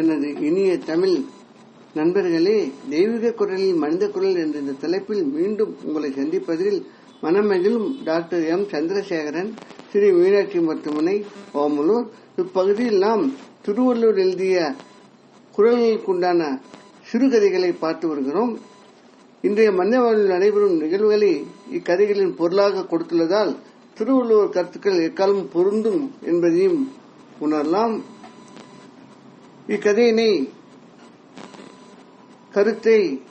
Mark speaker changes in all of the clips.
Speaker 1: எனது இனிய தமிழ் நண்பர்களே தெய்வீக குரலில் மனித குரல் என்ற இந்த தலைப்பில் மீண்டும் உங்களை சந்திப்பதில் மனமகிழும் டாக்டர் எம். சந்திரசேகரன் ஸ்ரீ மீனாட்சி மருத்துவமனை ஓமலூர். இப்பகுதியில் நாம் திருவள்ளூர் எழுதிய குரல்களுக்குண்டான சிறுகதைகளை பார்த்து வருகிறோம். இன்றைய மனித வாழ்வில் நடைபெறும் நிகழ்வுகளை இக்கதைகளின் பொருளாக கொடுத்துள்ளதால் திருவள்ளுவர் கருத்துக்கள் எக்காலம் பொருந்தும் என்பதையும் உணரலாம். இக்கதையினை கருத்தை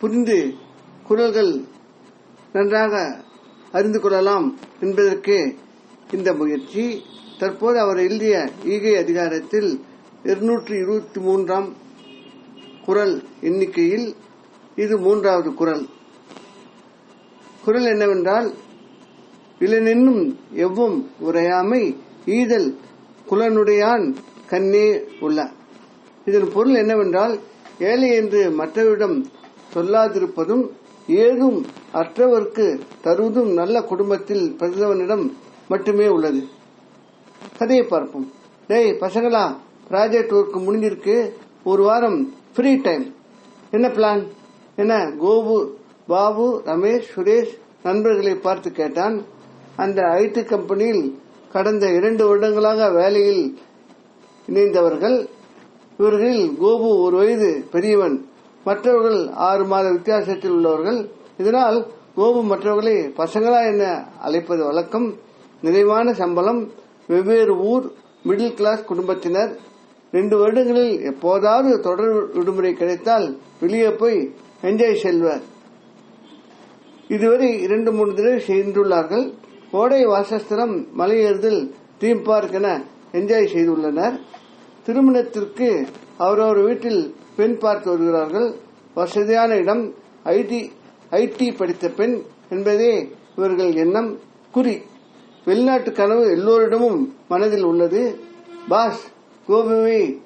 Speaker 1: புரிந்து குரல்கள் நன்றாக அறிந்து கொள்ளலாம் என்பதற்கு இந்த முயற்சி. தற்போது அவர் எழுதிய ஈகை அதிகாரத்தில் இருநூற்றி இருபத்தி மூன்றாம் குரல் எண்ணிக்கையில் இது மூன்றாவது குரல். குரல் என்னவென்றால் இளனென்னும் எவ்வும் உரையாமை ஈதல் குலனுடையான் கண்ணே உள்ள. இதன் பொருள் என்னவென்றால் ஏழை என்று மற்றவரிடம் சொல்லாதிருப்பதும் ஏதும் அற்றவர்க்கு தருவதும் நல்ல குடும்பத்தில் பிறந்தவனிடம் மட்டுமே உள்ளது. கதையை பார்ப்போம். டேய் பசங்களா ப்ராஜெக்ட் ஒர்க் முடிஞ்சிருக்கு. ஒரு வாரம் ஃப்ரீ டைம் என்ன பிளான் என்ன கோபு பாபு ரமேஷ் சுரேஷ் நண்பர்களை பார்த்து கேட்டான். அந்த ஐடி கம்பெனியில் கடந்த இரண்டு வருடங்களாக வேலையில் இணைந்தவர்கள் இவர்களில் கோபு ஒரு வயது பெரியவன் மற்றவர்கள் ஆறு மாத வித்தியாசத்தில் உள்ளவர்கள். இதனால் கோபு மற்றவர்களை பசங்களா என அழைப்பது வழக்கம். நிறைவான சம்பளம் வெவ்வேறு ஊர் மிடில் கிளாஸ் குடும்பத்தினர். ரெண்டு வருடங்களில் எப்போதாவது தொடர் விடுமுறை கிடைத்தால் வெளியே போய் என்ஜாய் செல்வர். இதுவரை இரண்டு மூன்று தடவை சென்றுள்ளார்கள் கோடை வாசஸ்தலம் மலையேறுதல் தீம் பார்க் என என்ஜாய் செய்துள்ளனர். திருமணத்திற்கு அவரவர் வீட்டில் பெண் பார்த்து வருகிறார்கள். வசதியான இடம் ஐடி ஐடி படித்த பெண் என்பதே இவர்கள் எண்ணம். குறி வெளிநாட்டு கனவு எல்லோரிடமும் மனதில் உள்ளது. பாஸ் கோபுவை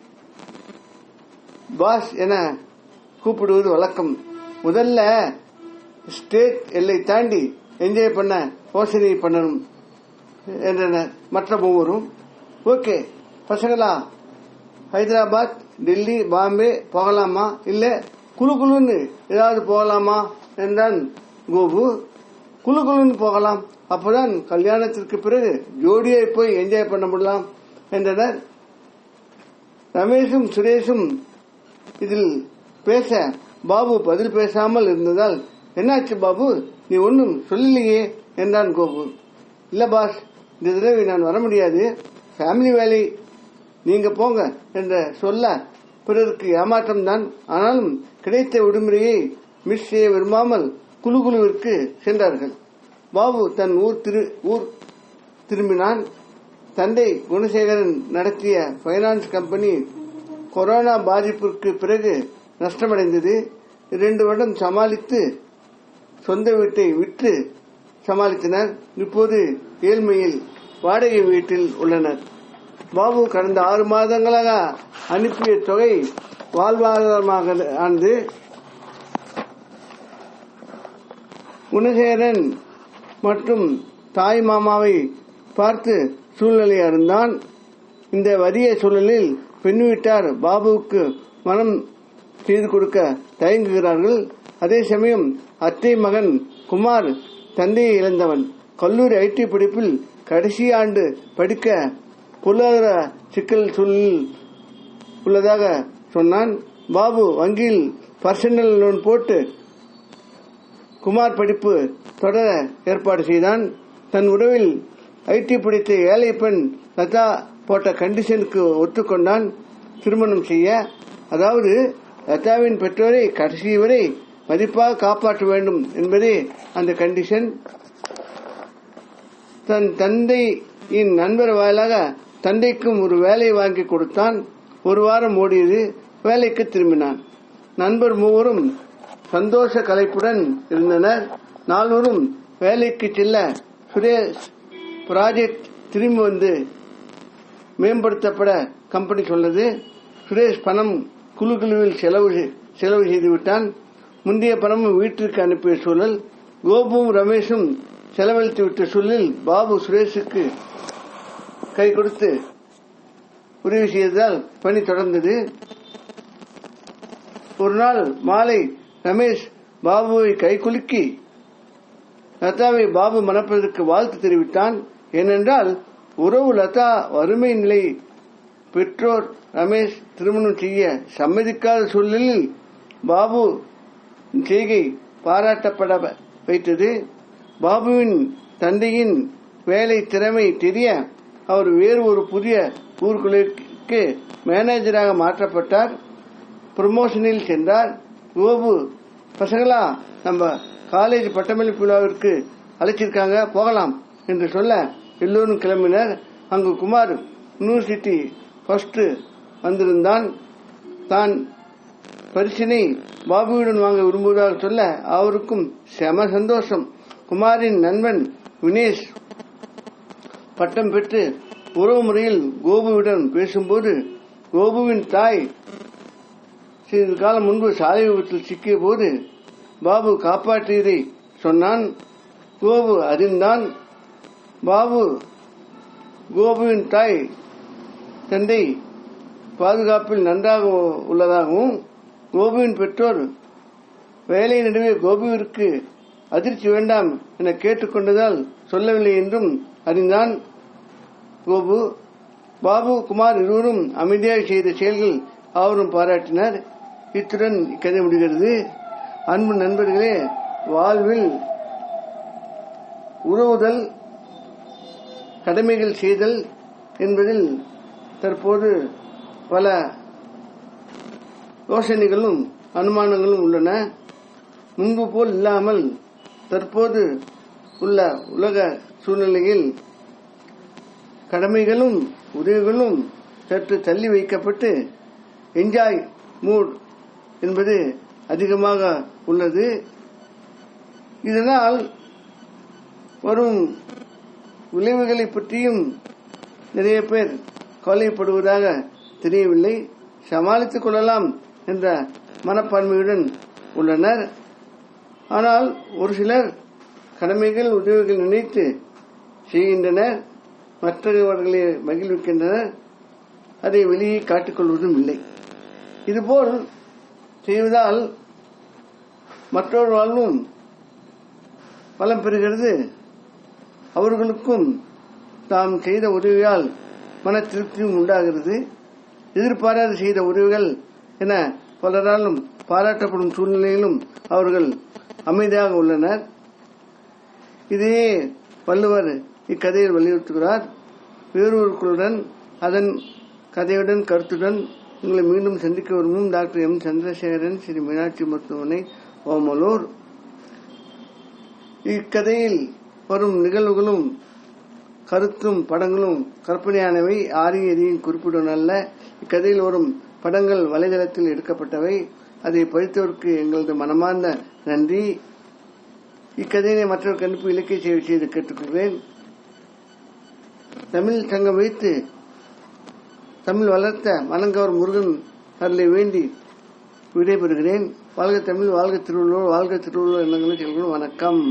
Speaker 1: பாஸ் என கூப்பிடுவது வழக்கம். முதல்ல ஸ்டேட் எல்லை தாண்டி என்ஜாய் பண்ண யோசனை பண்ணணும் என்றனர் மற்ற மூவரும் ஓகே பசங்களா ஹைதராபாத் டெல்லி பாம்பே போகலாமா? இல்ல குழு குழுன்னு ஏதாவது போகலாமா? என்றான் கோபு. குழு குழுன்னு போகலாம். அப்பதான் கல்யாணத்திற்கு பிறகு ஜோடியாய் போய் என்ஜாய் பண்ண முடியலாம் என்றனர். ரமேஷும் சுரேஷும் இதில் பேச பாபு பதில் பேசாமல் இருந்ததால் என்னாச்சு பாபு? நீ ஒன்னும் சொல்லலையே என்றான் கோபு. இல்ல பாஸ் இந்த தடவை நான் வர முடியாது. ஃபேமிலி வேலை. நீங்க போங்க என்ற சொல்ல பிறருக்கு ஏமாற்றம் தான் ஆனாலும் கிடைத்த விடுமுறையை மிஸ் செய்ய விரும்பாமல் குழுகுழுவிற்கு சென்றார்கள். பாபு தன் ஊர் திரு ஊர் திரும்பினான். தந்தை குணசேகரன் நடத்திய பைனான்ஸ் கம்பெனி கொரோனா பாதிப்பிற்கு பிறகு நஷ்டமடைந்தது. இரண்டு வருடம் சமாளித்து சொந்த வீட்டை விற்று சமாளித்தனர். இப்போது ஏழ்மையில் வாடகை வீட்டில் உள்ளனர். பாபு கடந்த ஆறு மாதங்களாக அனுப்பிய தொகை வாழ்வாதாரமாக ஆனது குணசேரன் மற்றும் தாய் மாமாவை பார்த்து சூழ்நிலை அறிந்தான். இந்த வறிய சூழலில் பெண் வீட்டார் பாபுவுக்கு மனம் செய்து கொடுக்க தயங்குகிறார்கள். அதே சமயம் அத்தை மகன் குமார் தந்தையை இழந்தவன். கல்லூரி ஐடி படிப்பில் கடைசி ஆண்டு படிக்க பொருளாதார சிக்கல் சூழலில் உள்ளதாக சொன்னான். பாபு வங்கியில் பர்சனல் லோன் போட்டு குமார் படிப்பு தொடர ஏற்பாடு செய்தான். தன் உறவில் ஐடி படித்த ஏழை பெண் லதா போட்ட கண்டிஷனுக்கு ஒத்துக்கொண்டான். திருமணம் செய்ய அதாவது லதாவின் பெற்றோரை கடைசி வரை மதிப்பாக காப்பாற்ற வேண்டும் என்பதே அந்த கண்டிஷன் தன் தந்தையின் நண்பர் வாயிலாக தந்தைக்கும் ஒரு வேலை வாங்கி கொடுத்தான். ஒரு வாரம் ஓடியது வேலைக்கு திரும்பினான். நண்பர் மூவரும் சந்தோஷ கலைப்புடன் இருந்தனர். நால்வரும் வேலைக்கு செல்ல சுரேஷ் ப்ராஜெக்ட் திரும்பி வந்து மேம்படுத்தப்பட கம்பெனி சொன்னது. சுரேஷ் பணம் குழு குழுவில் செலவு செலவு செய்து விட்டான் முந்தைய பணமும் வீட்டிற்கு அனுப்பிய சூழல் கோபுவும் ரமேஷும் செலவழித்து விட்ட சூழலில் பாபு சுரேஷுக்கு கை கொடுத்து உதவி செய்ததால் பணி தொடர்ந்தது. ஒரு நாள் மாலை ரமேஷ் பாபுவை கைகுலுக்கி லதாவை பாபு மணப்பதற்கு வாழ்த்து தெரிவித்தான். ஏனென்றால் உறவு லதா வறுமை நிலை பெற்றோர் ரமேஷ் திருமணம் செய்ய சம்மதிக்காத சூழலில் பாபு செய்கை பாராட்டப்பட வைத்தது. பாபுவின் தந்தையின் வேலை திறமை தெரிய அவர் வேறு ஒரு புதிய ஊர்குழுக்கு மேனேஜராக மாற்றப்பட்டார். ப்ரமோஷனில் சென்றார். கோபு பசங்களா நம்ம காலேஜ் பட்டமளிப்பு விழாவிற்கு அழைச்சிருக்காங்க. போகலாம் என்று சொல்ல எல்லோரும் கிளம்பினர். அங்கு குமார் யூனிவர்சிட்டி ஃபர்ஸ்ட் வந்திருந்தான். தான் பரிசினை பாபுவிடம் வாங்க விரும்புவதாக சொல்ல அவருக்கும் செம சந்தோஷம். குமாரின் நண்பன் வினேஷ் பட்டம் பெற்று உறவு முறையில் கோபுவிடம் பேசும்போது கோபுவின் தாய் சிறிது காலம் முன்பு சாலை விபத்தில் சிக்கிய போது பாபு காப்பாற்றியதை சொன்னான். கோபு அறிந்தான். பாபு கோபுவின் தாய் தந்தை பாதுகாப்பில் நன்றாக உள்ளதாகவும் கோபுவின் பெற்றோர் வேலை நடுவே கோபுவிற்கு அதிர்ச்சி வேண்டாம் என கேட்டுக்கொண்டதால் சொல்லவில்லை என்றும் அறிந்தான். கோபு பாபு குமார் இருவரும் அமைதியாக செய்த செயல்கள் அவரும் பாராட்டினார். இத்துடன் இக்கதை முடிகிறது. அன்பு நண்பர்களே வாழ்வில் உறவுதல் கடமைகள் செய்தல் என்பதில் தற்போது பல யோசனைகளும் அனுமானங்களும் உள்ளன. முன்பு போல் இல்லாமல் தற்போது உள்ள உலக சூழ்நிலையில் கடமைகளும் உதவிகளும் சற்று தள்ளி வைக்கப்பட்டு என்ஜாய் மூட் என்பது அதிகமாக உள்ளது. இதனால் வரும் விளைவுகளை பற்றியும் நிறைய பேர் கவலைப்படுவதாக தெரியவில்லை. சமாளித்துக் கொள்ளலாம். என்ற மனப்பான்மையுடன் உள்ளனர். ஆனால் ஒரு சிலர் கடமைகள் உதவிகள் நினைத்து செய்கின்றனர். மற்றவர்களை மகிழ்விக்கின்றனர். அதை வெளியே காட்டிக்கொள்வதும் இல்லை. இதுபோல் செய்வதால் மற்றொரு வாழ்வும் பலம் பெறுகிறது. அவர்களுக்கும் தாம் செய்த உதவியால் மன திருப்தியும் உண்டாகிறது. எதிர்பாராது செய்த உதவிகள் என பலராலும் பாராட்டப்படும் சூழ்நிலையிலும் அவர்கள் அமைதியாக உள்ளனர். இதையே வள்ளுவர் இக்கதையில் வலியுறுத்துகிறார். வேறொருக்குடன் அதன் கதையுடன் கருத்துடன் உங்களை மீண்டும் சந்திக்க விரும்பும் டாக்டர் எம். சந்திரசேகரன் ஸ்ரீ மீனாட்சி மருத்துவமனை ஓமலூர். இக்கதையில் வரும் நிகழ்வுகளும் கருத்தும் படங்களும் கற்பனையானவை. ஆரிய எதையும் குறிப்பிடுவனல்ல இக்கதையில் வரும் படங்கள் வலைதளத்தில் எடுக்கப்பட்டவை. அதை படித்தவருக்கு எங்களது மனமார்ந்த நன்றி. இக்கதையினை மற்றொரு கணிப்பு இலக்கிய சேவை செய்து கேட்டுக்கொள்கிறேன் தமிழ் சங்கம் வைத்து தமிழ் வளர்த்த மனங்கவர் முருகன் அருளை வேண்டி விடைபெறுகிறேன். வாழ்க தமிழ் வாழ்க திருவள்ளுவர் வாழ்க திருவள்ளுவர் எண்ணங்களும் செல்கிறோம் வணக்கம்.